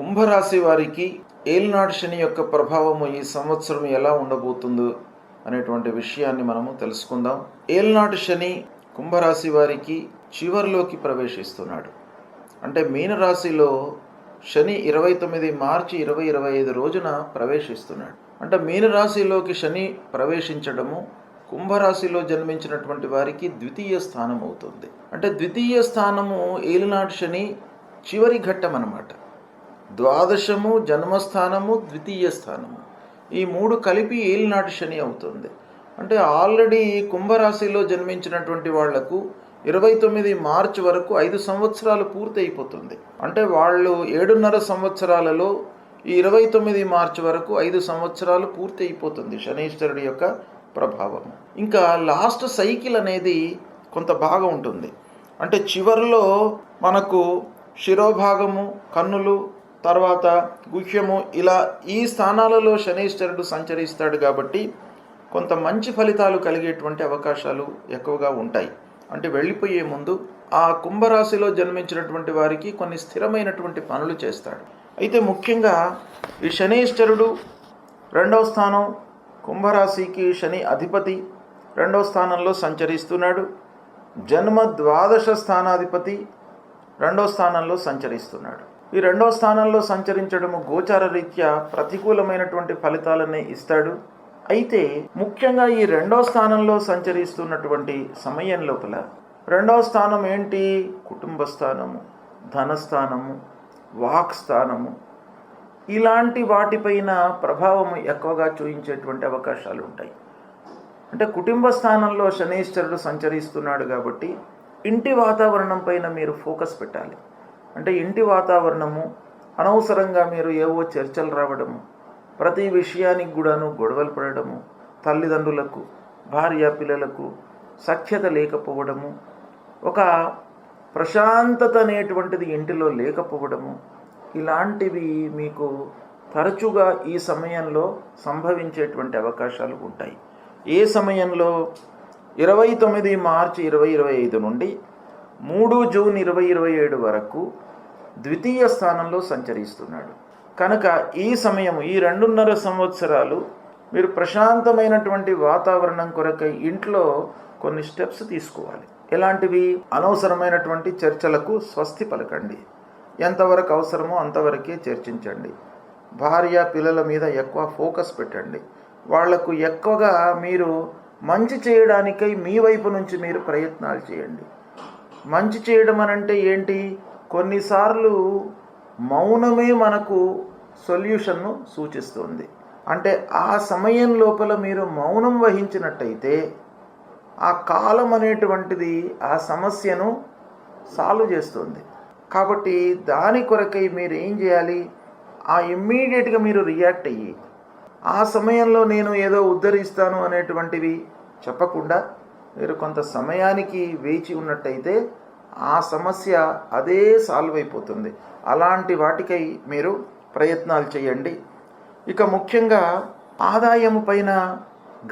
కుంభరాశి వారికి ఏలినాడు శని యొక్క ప్రభావము ఈ సంవత్సరం ఎలా ఉండబోతుందో అనేటువంటి విషయాన్ని మనము తెలుసుకుందాం. ఏలినాడు శని కుంభరాశి వారికి చివరిలోకి ప్రవేశిస్తున్నాడు. అంటే మీనరాశిలో శని ఇరవై తొమ్మిది మార్చి ఇరవై ఇరవై ఐదు రోజున ప్రవేశిస్తున్నాడు. అంటే మీనరాశిలోకి శని ప్రవేశించడము కుంభరాశిలో జన్మించినటువంటి వారికి ద్వితీయ స్థానం అవుతుంది అంటే ద్వితీయ స్థానము ఏలినాడు శని చివరి ఘట్టం అన్నమాట ద్వాదశము జన్మస్థానము ద్వితీయ స్థానము. ఈ మూడు కలిపి ఏలినాటి శని అవుతుంది. అంటే ఆల్రెడీ కుంభరాశిలో జన్మించినటువంటి వాళ్ళకు ఇరవై తొమ్మిది మార్చ్ వరకు ఐదు సంవత్సరాలు పూర్తి అయిపోతుంది అంటే వాళ్ళు ఏడున్నర సంవత్సరాలలో ఈ ఇరవై తొమ్మిది మార్చ్ వరకు ఐదు సంవత్సరాలు పూర్తి అయిపోతుంది శనీశ్వరుడి యొక్క ప్రభావం. ఇంకా లాస్ట్ సైకిల్ అనేది కొంత బాగా ఉంటుంది. అంటే చివరిలో మనకు శిరోభాగము కన్నులు తర్వాత గుహ్యము ఇలా ఈ స్థానాలలో శనీశ్వరుడు సంచరిస్తాడు కాబట్టి కొంత మంచి ఫలితాలు కలిగేటువంటి అవకాశాలు ఎక్కువగా ఉంటాయి. అంటే వెళ్ళిపోయే ముందు ఆ కుంభరాశిలో జన్మించినటువంటి వారికి కొన్ని స్థిరమైనటువంటి పనులు చేస్తాడు. అయితే ముఖ్యంగా ఈ శనీశ్వరుడు రెండవ స్థానం కుంభరాశికి శని అధిపతి రెండవ స్థానంలో సంచరిస్తున్నాడు. జన్మ ద్వాదశ స్థానాధిపతి రెండవ స్థానంలో సంచరిస్తున్నాడు. ఈ రెండవ స్థానంలో సంచరించడము గోచార రీత్యా ప్రతికూలమైనటువంటి ఫలితాలనే ఇస్తాడు. అయితే ముఖ్యంగా ఈ రెండవ స్థానంలో సంచరిస్తున్నటువంటి సమయం లోపల రెండవ స్థానం ఏంటి? కుటుంబ స్థానము ధనస్థానము వాక్ స్థానము. ఇలాంటి వాటిపైన ప్రభావం ఎక్కువగా చూపించేటువంటి అవకాశాలు ఉంటాయి. అంటే కుటుంబ స్థానంలో శనీశ్వరుడు సంచరిస్తున్నాడు కాబట్టి ఇంటి వాతావరణం పైన మీరు ఫోకస్ పెట్టాలి. అంటే ఇంటి వాతావరణము అనవసరంగా మీరు ఏవో చర్చలు రావడము ప్రతి విషయానికి కూడాను గొడవలు పడడము తల్లిదండ్రులకు భార్య పిల్లలకు సఖ్యత లేకపోవడము ఒక ప్రశాంతత అనేటువంటిది ఇంటిలో లేకపోవడము ఇలాంటివి మీకు తరచుగా ఈ సమయంలో సంభవించేటువంటి అవకాశాలు ఉంటాయి. ఏ సమయంలో? ఇరవై తొమ్మిది మార్చి ఇరవై ఇరవై ఐదు నుండి మూడు జూన్ ఇరవై ఇరవై ఏడు వరకు ద్వితీయ స్థానంలో సంచరిస్తున్నాడు. కనుక ఈ సమయం ఈ రెండున్నర సంవత్సరాలు మీరు ప్రశాంతమైనటువంటి వాతావరణం కొరకై ఇంట్లో కొన్ని స్టెప్స్ తీసుకోవాలి. ఎలాంటివి? అనవసరమైనటువంటి చర్చలకు స్వస్తి పలకండి. ఎంతవరకు అవసరమో అంతవరకే చర్చించండి. భార్య పిల్లల మీద ఎక్కువ ఫోకస్ పెట్టండి. వాళ్ళకు ఎక్కువగా మీరు మంచి చేయడానికై మీ వైపు నుంచి మీరు ప్రయత్నాలు చేయండి. మంచి చేయడం అని అంటే ఏంటి? కొన్నిసార్లు మౌనమే మనకు సొల్యూషన్ను సూచిస్తుంది. అంటే ఆ సమయం లోపల మీరు మౌనం వహించినట్టయితే ఆ కాలం అనేటువంటిది ఆ సమస్యను సాల్వ్ చేస్తుంది. కాబట్టి దాని కొరకై మీరు ఏం చేయాలి? ఆ ఇమ్మీడియట్గా మీరు రియాక్ట్ అయ్యి ఆ సమయంలో నేను ఏదో ఉద్ధరిస్తాను అనేటువంటివి చెప్పకుండా మీరు కొంత సమయానికి వేచి ఉన్నట్టయితే ఆ సమస్య అదే సాల్వ్ అయిపోతుంది. అలాంటి వాటికై మీరు ప్రయత్నాలు చేయండి. ఇక ముఖ్యంగా ఆదాయము పైన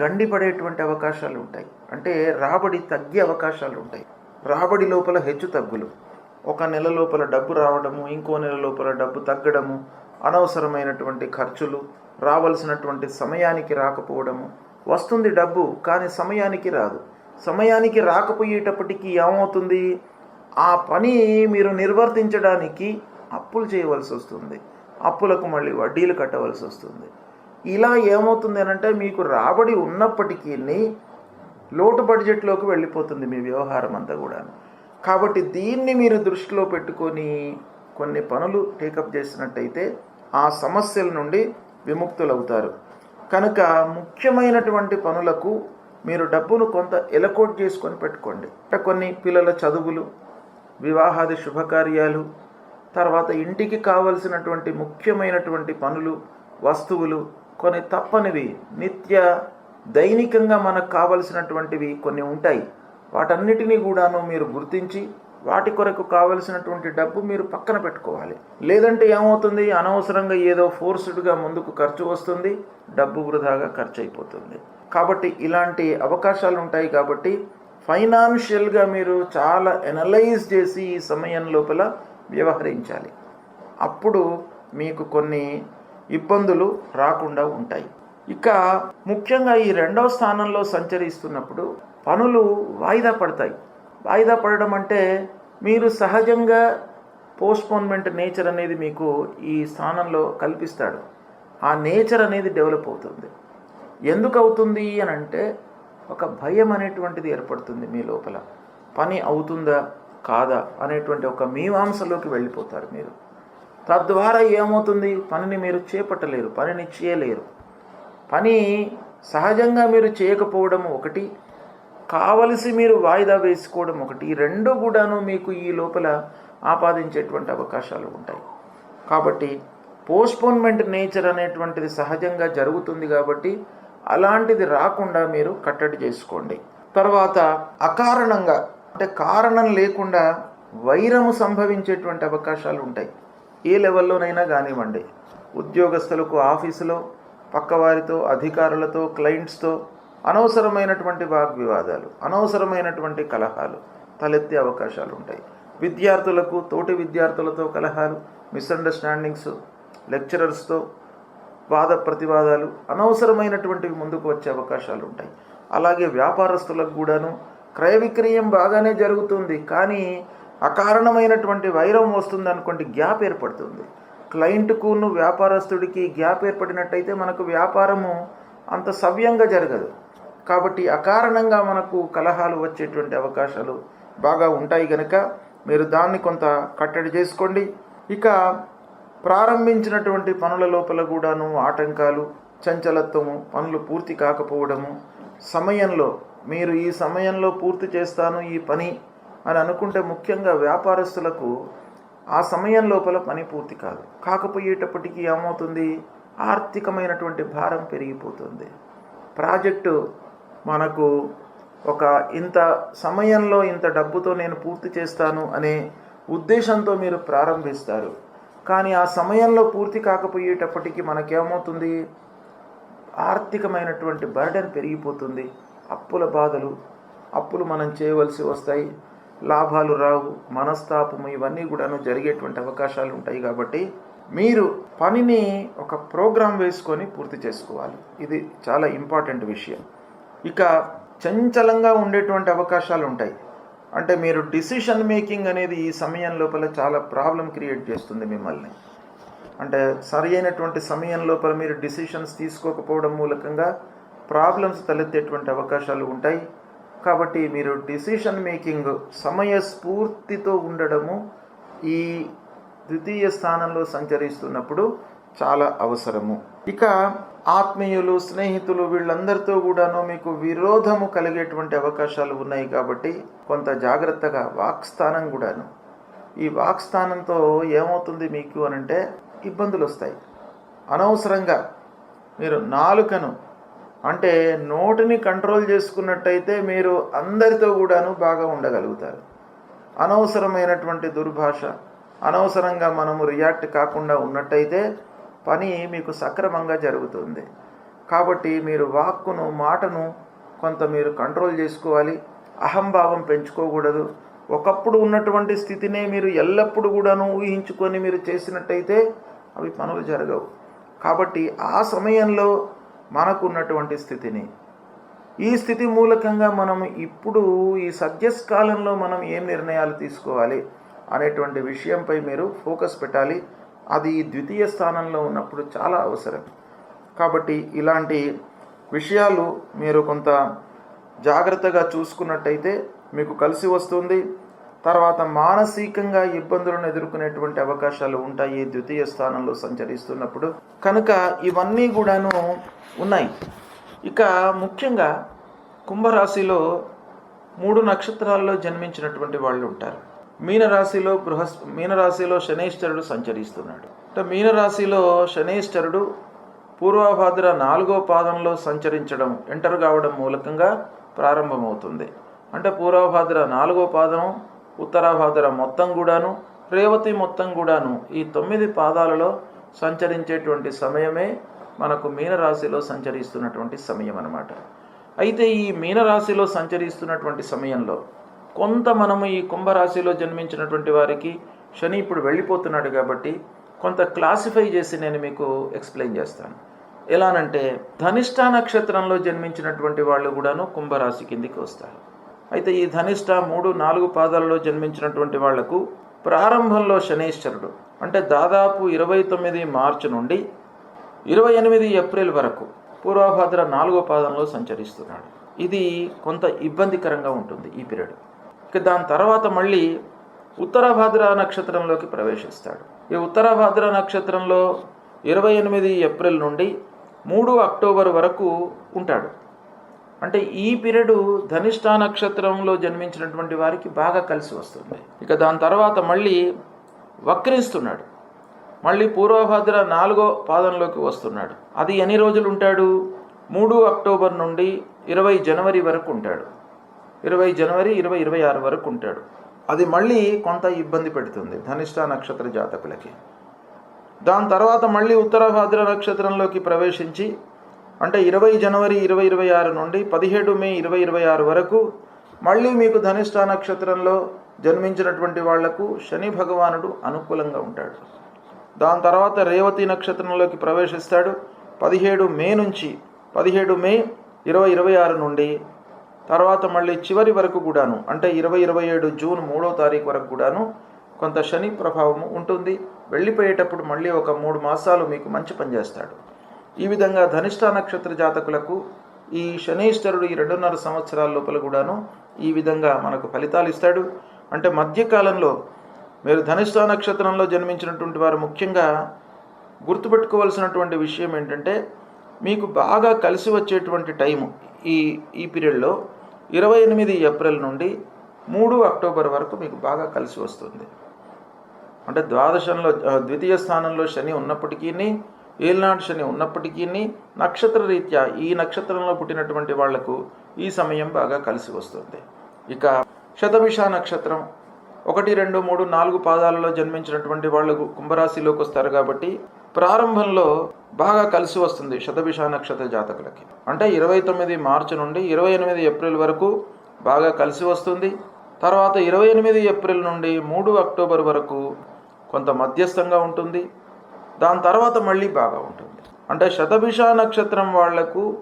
గండిపడేటువంటి అవకాశాలు ఉంటాయి. అంటే రాబడి తగ్గే అవకాశాలు ఉంటాయి. రాబడి లోపల హెచ్చు తగ్గులు. ఒక నెల లోపల డబ్బు రావడము ఇంకో నెల లోపల డబ్బు తగ్గడము అనవసరమైనటువంటి ఖర్చులు రావలసినటువంటి సమయానికి రాకపోవడము వస్తుంది డబ్బు కానీ సమయానికి రాదు. సమయానికి రాకపోయేటప్పటికీ ఏమవుతుంది? ఆ పని మీరు నిర్వర్తించడానికి అప్పులు చేయవలసి వస్తుంది. అప్పులకు మళ్ళీ వడ్డీలు కట్టవలసి వస్తుంది. ఇలా ఏమవుతుంది అంటే మీకు రాబడి ఉన్నప్పటికీ లోటు బడ్జెట్లోకి వెళ్ళిపోతుంది మీ వ్యవహారం అంతా కూడా కాబట్టి దీన్ని మీరు దృష్టిలో పెట్టుకొని కొన్ని పనులు టేకప్ చేసినట్టయితే ఆ సమస్యల నుండి విముక్తులవుతారు. కనుక ముఖ్యమైనటువంటి పనులకు మీరు డబ్బును కొంత ఎలకోట్ చేసుకొని పెట్టుకోండి. కొన్ని పిల్లల చదువులు వివాహాది శుభకార్యాలు తర్వాత ఇంటికి కావలసినటువంటి ముఖ్యమైనటువంటి పనులు వస్తువులు కొన్ని తప్పనివి. నిత్య దైనికంగా మనకు కావలసినటువంటివి కొన్ని ఉంటాయి. వాటన్నిటినీ కూడాను మీరు గుర్తించి వాటి కొరకు కావలసినటువంటి డబ్బు మీరు పక్కన పెట్టుకోవాలి. లేదంటే ఏమవుతుంది? అనవసరంగా ఏదో ఫోర్స్డ్గా ముందుకు ఖర్చు వస్తుంది డబ్బు వృధాగా ఖర్చు అయిపోతుంది. కాబట్టి ఇలాంటి అవకాశాలు ఉంటాయి కాబట్టి ఫైనాన్షియల్గా మీరు చాలా ఎనలైజ్ చేసి ఈ సమయం లోపల వ్యవహరించాలి. అప్పుడు మీకు కొన్ని ఇబ్బందులు రాకుండా ఉంటాయి. ఇక ముఖ్యంగా ఈ రెండవ స్థానంలో సంచరిస్తున్నప్పుడు పనులు వాయిదా పడతాయి. వాయిదా పడడం అంటే మీరు సహజంగా పోస్ట్పోన్మెంట్ నేచర్ అనేది మీకు ఈ స్థానంలో కల్పిస్తాడు. ఆ నేచర్ అనేది డెవలప్ అవుతుంది. ఎందుకు అవుతుంది అని అంటే ఒక భయం అనేటువంటిది ఏర్పడుతుంది మీ లోపల. పని అవుతుందా? కాదా? అనేటువంటి ఒక మీమాంసలోకి వెళ్ళిపోతారు మీరు. తద్వారా ఏమవుతుంది? పనిని మీరు చేపట్టలేరు పనిని చేయలేరు. పని సహజంగా మీరు చేయకపోవడం ఒకటి కావలసి మీరు వాయిదా వేసుకోవడం ఒకటి. ఈ రెండు కూడాను మీకు ఈ లోపల ఆపాదించేటువంటి అవకాశాలు ఉంటాయి. కాబట్టి పోస్ట్పోన్మెంట్ నేచర్ అనేటువంటిది సహజంగా జరుగుతుంది కాబట్టి అలాంటిది రాకుండా మీరు కట్టడి చేసుకోండి. తర్వాత అకారణంగా అంటే కారణం లేకుండా వైరము సంభవించేటువంటి అవకాశాలు ఉంటాయి. ఏ లెవెల్లోనైనా కానివ్వండి. ఉద్యోగస్తులకు ఆఫీసులో పక్కవారితో అధికారులతో క్లయింట్స్తో అనవసరమైనటువంటి వాగ్వివాదాలు అనవసరమైనటువంటి కలహాలు తలెత్తే అవకాశాలు ఉంటాయి. విద్యార్థులకు తోటి విద్యార్థులతో కలహాలు మిస్అండర్స్టాండింగ్స్ లెక్చరర్స్తో వాద ప్రతివాదాలు అనవసరమైనటువంటివి ముందుకు వచ్చే అవకాశాలు ఉంటాయి. అలాగే వ్యాపారస్తులకు కూడాను క్రయ విక్రయం బాగానే జరుగుతుంది. కానీ అకారణమైనటువంటి వైరం వస్తుంది అనుకోండి గ్యాప్ ఏర్పడుతుంది. క్లయింట్కును వ్యాపారస్తుడికి గ్యాప్ ఏర్పడినట్టయితే మనకు వ్యాపారము అంత సవ్యంగా జరగదు. కాబట్టి అకారణంగా మనకు కలహాలు వచ్చేటువంటి అవకాశాలు బాగా ఉంటాయి కనుక మీరు దాన్ని కొంత కట్టడి చేసుకోండి. ఇక ప్రారంభించినటువంటి పనుల లోపల కూడాను ఆటంకాలు చంచలత్వము పనులు పూర్తి కాకపోవడము సమయంలో మీరు ఈ సమయంలో పూర్తి చేస్తాను ఈ పని అని అనుకుంటే ముఖ్యంగా వ్యాపారస్తులకు ఆ సమయం లోపల పని పూర్తి కాదు. కాకపోయేటప్పటికీ ఏమవుతుంది? ఆర్థికమైనటువంటి భారం పెరిగిపోతుంది. ప్రాజెక్టు మనకు ఒక ఇంత సమయంలో ఇంత డబ్బుతో నేను పూర్తి చేస్తాను అనే ఉద్దేశంతో మీరు ప్రారంభిస్తారు. కానీ ఆ సమయంలో పూర్తి కాకపోయేటప్పటికీ మనకేమవుతుంది? ఆర్థికమైనటువంటి బర్డెన్ పెరిగిపోతుంది. అప్పుల బాధలు అప్పులు మనం చేయవలసి వస్తాయి. లాభాలు రావు మనస్తాపము ఇవన్నీ కూడాను జరిగేటువంటి అవకాశాలు ఉంటాయి కాబట్టి మీరు పనిని ఒక ప్రోగ్రాం వేసుకొని పూర్తి చేసుకోవాలి. ఇది చాలా ఇంపార్టెంట్ విషయం. ఇక చంచలంగా ఉండేటువంటి అవకాశాలు ఉంటాయి. అంటే మీరు డిసిషన్ మేకింగ్ అనేది ఈ సమయం లోపల చాలా ప్రాబ్లం క్రియేట్ చేస్తుంది మిమ్మల్ని. అంటే సరి అయినటువంటి సమయం లోపల మీరు డిసిషన్స్ తీసుకోకపోవడం మూలకంగా ప్రాబ్లమ్స్ తలెత్తేటువంటి అవకాశాలు ఉంటాయి. కాబట్టి మీరు డిసిషన్ మేకింగ్ సమయస్ఫూర్తితో ఉండడము ఈ ద్వితీయ స్థానంలో సంచరిస్తున్నప్పుడు చాలా అవసరము. ఇక ఆత్మీయులు స్నేహితులు వీళ్ళందరితో కూడాను మీకు విరోధము కలిగేటువంటి అవకాశాలు ఉన్నాయి కాబట్టి కొంత జాగ్రత్తగా వాక్స్థానం కూడాను. ఈ వాక్స్థానంతో ఏమవుతుంది మీకు అనంటే ఇబ్బందులు వస్తాయి. అనవసరంగా మీరు నాలుకను అంటే నోటిని కంట్రోల్ చేసుకున్నట్టయితే మీరు అందరితో కూడాను బాగా ఉండగలుగుతారు. అనవసరమైనటువంటి దుర్భాష అనవసరంగా మనము రియాక్ట్ కాకుండా ఉన్నట్టయితే పని మీకు సక్రమంగా జరుగుతుంది. కాబట్టి మీరు వాక్కును మాటను కొంత మీరు కంట్రోల్ చేసుకోవాలి. అహంభావం పెంచుకోకూడదు. ఒకప్పుడు ఉన్నటువంటి స్థితినే మీరు ఎల్లప్పుడూ కూడాను ఊహించుకొని మీరు చేసినట్టయితే అవి పనులు జరగవు. కాబట్టి ఆ సమయంలో మనకు ఉన్నటువంటి స్థితిని. ఈ స్థితి మూలకంగా మనం ఇప్పుడు ఈ సద్యస్కాలంలో మనం ఏం నిర్ణయాలు తీసుకోవాలి అనేటువంటి విషయంపై మీరు ఫోకస్ పెట్టాలి. అది ద్వితీయ స్థానంలో ఉన్నప్పుడు చాలా అవసరం. కాబట్టి ఇలాంటి విషయాలు మీరు కొంత జాగ్రత్తగా చూసుకున్నట్టయితే మీకు కలిసి వస్తుంది. తర్వాత మానసికంగా ఇబ్బందులను ఎదుర్కొనేటువంటి అవకాశాలు ఉంటాయి ద్వితీయ స్థానంలో సంచరిస్తున్నప్పుడు. కనుక ఇవన్నీ కూడాను ఉన్నాయి. ఇక ముఖ్యంగా కుంభరాశిలో మూడు నక్షత్రాల్లో జన్మించినటువంటి వాళ్ళు ఉంటారు. మీనరాశిలో బృహస్ మీనరాశిలో శనేశ్వరుడు సంచరిస్తున్నాడు. అంటే మీనరాశిలో శనేశ్వరుడు పూర్వభాద్ర నాలుగో పాదంలో సంచరించడం ఎంటర్ కావడం మూలకంగా ప్రారంభమవుతుంది. అంటే పూర్వభాద్ర నాలుగో పాదం ఉత్తరాభాద్ర మొత్తం కూడాను రేవతి మొత్తం కూడాను ఈ తొమ్మిది పాదాలలో సంచరించేటువంటి సమయమే మనకు మీనరాశిలో సంచరిస్తున్నటువంటి సమయం అన్నమాట అయితే ఈ మీనరాశిలో సంచరిస్తున్నటువంటి సమయంలో కొంత మనము ఈ కుంభరాశిలో జన్మించినటువంటి వారికి శని ఇప్పుడు వెళ్ళిపోతున్నాడు కాబట్టి కొంత క్లాసిఫై చేసి నేను మీకు ఎక్స్ప్లెయిన్ చేస్తాను. ఎలానంటే ధనిష్ట నక్షత్రంలో జన్మించినటువంటి వాళ్ళు కూడాను కుంభరాశి కిందికి వస్తారు. అయితే ఈ ధనిష్ట మూడు నాలుగు పాదాలలో జన్మించినటువంటి వాళ్ళకు ప్రారంభంలో శనీశ్వరుడు అంటే దాదాపు ఇరవై తొమ్మిది మార్చి నుండి ఇరవై ఎనిమిది ఏప్రిల్ వరకు పూర్వభద్ర నాలుగో పాదంలో సంచరిస్తున్నాడు. ఇది కొంత ఇబ్బందికరంగా ఉంటుంది ఈ పీరియడ్. ఇక దాని తర్వాత మళ్ళీ ఉత్తరభద్ర నక్షత్రంలోకి ప్రవేశిస్తాడు. ఈ ఉత్తరభద్ర నక్షత్రంలో ఇరవై ఎనిమిది ఏప్రిల్ నుండి మూడు అక్టోబర్ వరకు ఉంటాడు. అంటే ఈ పీరియడ్ ధనిష్ట నక్షత్రంలో జన్మించినటువంటి వారికి బాగా కలిసి వస్తుంది. ఇక దాని తర్వాత మళ్ళీ వక్రిస్తున్నాడు. మళ్ళీ పూర్వభద్ర నాలుగో పాదంలోకి వస్తున్నాడు. అది ఎన్ని రోజులు ఉంటాడు? మూడు అక్టోబర్ నుండి ఇరవై జనవరి వరకు ఉంటాడు. ఇరవై జనవరి ఇరవై ఇరవై ఆరు వరకు ఉంటాడు. అది మళ్ళీ కొంత ఇబ్బంది పెడుతుంది ధనిష్ట నక్షత్ర జాతకులకి. దాని తర్వాత మళ్ళీ ఉత్తరభాద్ర నక్షత్రంలోకి ప్రవేశించి అంటే ఇరవై జనవరి ఇరవై ఇరవై ఆరు నుండి పదిహేడు మే ఇరవై ఇరవై ఆరు వరకు మళ్ళీ మీకు ధనిష్ట నక్షత్రంలో జన్మించినటువంటి వాళ్ళకు శని భగవానుడు అనుకూలంగా ఉంటాడు. దాని తర్వాత రేవతి నక్షత్రంలోకి ప్రవేశిస్తాడు. పదిహేడు మే నుంచి పదిహేడు మే ఇరవై ఇరవై ఆరు నుండి తర్వాత మళ్ళీ చివరి వరకు కూడాను అంటే ఇరవై ఇరవై ఏడు జూన్ మూడో తారీఖు వరకు కూడాను కొంత శని ప్రభావము ఉంటుంది. వెళ్ళిపోయేటప్పుడు మళ్ళీ ఒక మూడు మాసాలు మీకు మంచి పని చేస్తాడు. ఈ విధంగా ధనిష్ట నక్షత్ర జాతకులకు ఈ శనీశ్వరుడు ఈ రెండున్నర సంవత్సరాల లోపల కూడాను ఈ విధంగా మనకు ఫలితాలు ఇస్తాడు. అంటే మధ్యకాలంలో మీరు ధనిష్ట నక్షత్రంలో జన్మించినటువంటి వారు ముఖ్యంగా గుర్తుపెట్టుకోవాల్సినటువంటి విషయం ఏంటంటే మీకు బాగా కలిసి వచ్చేటువంటి టైము ఈ ఈ పీరియడ్లో ఇరవై ఎనిమిది ఏప్రిల్ నుండి మూడు అక్టోబర్ వరకు మీకు బాగా కలిసి వస్తుంది. అంటే ద్వాదశంలో ద్వితీయ స్థానంలో శని ఉన్నప్పటికీ ఏలినాడు శని ఉన్నప్పటికీ నక్షత్ర రీత్యా ఈ నక్షత్రంలో పుట్టినటువంటి వాళ్ళకు ఈ సమయం బాగా కలిసి వస్తుంది. ఇక శతభిష నక్షత్రం ఒకటి రెండు మూడు నాలుగు పాదాలలో జన్మించినటువంటి వాళ్ళు కుంభరాశిలోకి వస్తారు కాబట్టి ప్రారంభంలో బాగా కలిసి వస్తుంది శతభిష నక్షత్ర జాతకులకి. అంటే ఇరవై తొమ్మిది మార్చి నుండి ఇరవై ఎనిమిది ఏప్రిల్ వరకు బాగా కలిసి వస్తుంది. తర్వాత ఇరవై ఎనిమిది ఏప్రిల్ నుండి మూడు అక్టోబర్ వరకు కొంత మధ్యస్థంగా ఉంటుంది. దాని తర్వాత మళ్ళీ బాగా ఉంటుంది. అంటే శతభిష నక్షత్రం వాళ్ళకు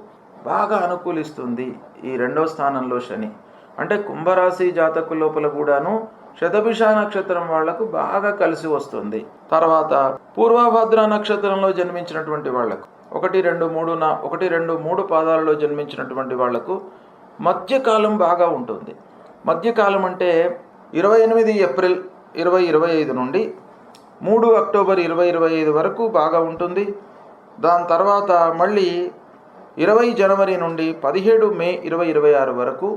బాగా అనుకూలిస్తుంది ఈ రెండవ స్థానంలో శని. అంటే కుంభరాశి జాతకు లోపల కూడాను శతభిష నక్షత్రం వాళ్ళకు బాగా కలిసి వస్తుంది. తర్వాత పూర్వభద్ర నక్షత్రంలో జన్మించినటువంటి వాళ్ళకు ఒకటి రెండు మూడు నా ఒకటి రెండు మూడు పాదాలలో జన్మించినటువంటి వాళ్ళకు మధ్యకాలం బాగా ఉంటుంది. మధ్యకాలం అంటే ఇరవై ఎనిమిది ఏప్రిల్ ఇరవై ఇరవై ఐదు నుండి మూడు అక్టోబర్ ఇరవై ఇరవై ఐదు వరకు బాగా ఉంటుంది. దాని తర్వాత మళ్ళీ ఇరవై జనవరి నుండి పదిహేడు మే ఇరవై ఇరవై ఆరు వరకు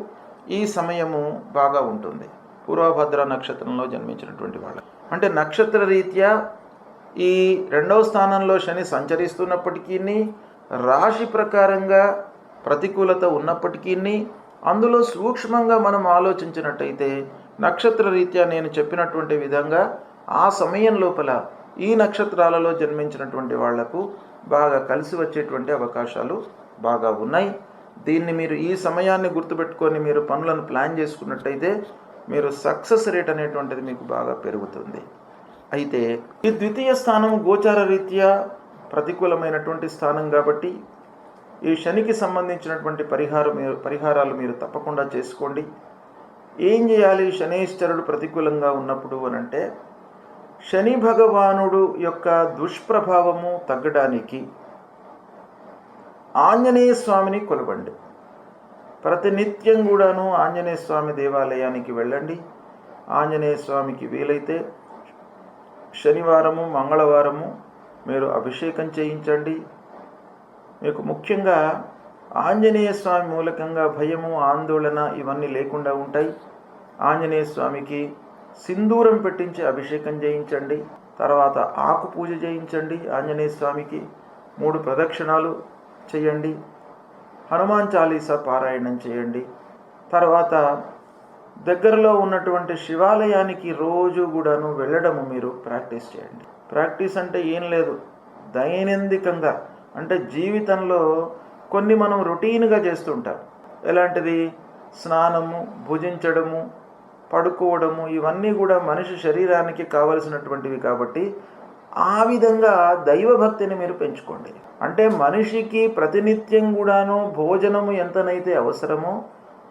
ఈ సమయము బాగా ఉంటుంది. పూర్వభద్ర నక్షత్రంలో జన్మించినటువంటి వాళ్ళు. అంటే నక్షత్ర రీత్యా ఈ రెండవ స్థానంలో శని సంచరిస్తున్నప్పటికీ రాశి ప్రకారంగా ప్రతికూలత ఉన్నప్పటికీ అందులో సూక్ష్మంగా మనం ఆలోచించినట్టయితే నక్షత్ర రీత్యా నేను చెప్పినటువంటి విధంగా ఆ సమయం లోపల ఈ నక్షత్రాలలో జన్మించినటువంటి వాళ్ళకు బాగా కలిసి వచ్చేటువంటి అవకాశాలు బాగా ఉన్నాయి. దీన్ని మీరు ఈ సమయాన్ని గుర్తుపెట్టుకొని మీరు పనులను ప్లాన్ చేసుకున్నట్టయితే మీరు సక్సెస్ రేట్ అనేటువంటిది మీకు బాగా పెరుగుతుంది. అయితే ఈ ద్వితీయ స్థానం గోచార రీత్యా ప్రతికూలమైనటువంటి స్థానం కాబట్టి ఈ శనికి సంబంధించినటువంటి పరిహారం మీరు పరిహారాలు మీరు తప్పకుండా చేసుకోండి. ఏం చేయాలి? శనీశ్వరుడు ప్రతికూలంగా ఉన్నప్పుడు అని అంటే శని భగవానుడు యొక్క దుష్ప్రభావము తగ్గడానికి ఆంజనేయ స్వామిని కొలవండి. ప్రతినిత్యం కూడాను ఆంజనేయ స్వామి దేవాలయానికి వెళ్ళండి. ఆంజనేయ స్వామికి వీలైతే శనివారము మంగళవారము మీరు అభిషేకం చేయించండి. మీకు ముఖ్యంగా ఆంజనేయ స్వామి మూలకంగా భయము ఆందోళన ఇవన్నీ లేకుండా ఉంటాయి. ఆంజనేయ స్వామికి సింధూరం పెట్టించి అభిషేకం చేయించండి. తర్వాత ఆకు పూజ చేయించండి. ఆంజనేయ స్వామికి మూడు ప్రదక్షిణాలు చేయండి. హనుమాన్ చాలీసా పారాయణం చేయండి. తర్వాత దగ్గరలో ఉన్నటువంటి శివాలయానికి రోజు కూడాను వెళ్ళడము మీరు ప్రాక్టీస్ చేయండి. ప్రాక్టీస్ అంటే ఏం లేదు. దైనందికంగా అంటే జీవితంలో కొన్ని మనం రొటీన్గా చేస్తుంటాం ఎలాంటిది? స్నానము భుజించడము పడుకోవడము ఇవన్నీ కూడా మనిషి శరీరానికి కావలసినటువంటివి కాబట్టి ఆ విధంగా దైవభక్తిని మీరు పెంచుకోండి. అంటే మనిషికి ప్రతినిత్యం కూడాను భోజనము ఎంతనైతే అవసరమో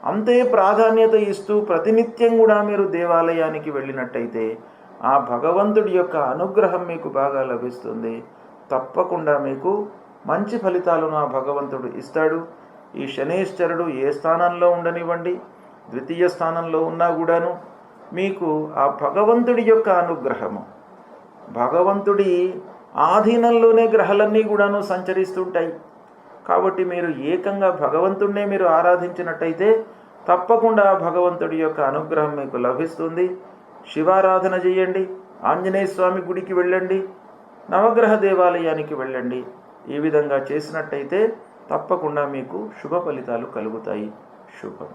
అంతే ప్రాధాన్యత ఇస్తూ ప్రతినిత్యం కూడా మీరు దేవాలయానికి వెళ్ళినట్టయితే ఆ భగవంతుడి యొక్క అనుగ్రహం మీకు బాగా లభిస్తుంది. తప్పకుండా మీకు మంచి ఫలితాలను ఆ భగవంతుడు ఇస్తాడు. ఈ శనేశ్వరుడు ఏ స్థానంలో ఉండనివ్వండి ద్వితీయ స్థానంలో ఉన్నా కూడాను మీకు ఆ భగవంతుడి యొక్క అనుగ్రహము. భగవంతుడి ఆధీనంలోనే గ్రహాలన్నీ కూడాను సంచరిస్తుంటాయి. కాబట్టి మీరు ఏకంగా భగవంతుడినే మీరు ఆరాధించినట్టయితే తప్పకుండా భగవంతుడి యొక్క అనుగ్రహం మీకు లభిస్తుంది. శివారాధన చేయండి ఆంజనేయ స్వామి గుడికి వెళ్ళండి నవగ్రహ దేవాలయానికి వెళ్ళండి. ఈ విధంగా చేసినట్టయితే తప్పకుండా మీకు శుభ ఫలితాలు కలుగుతాయి. శుభం.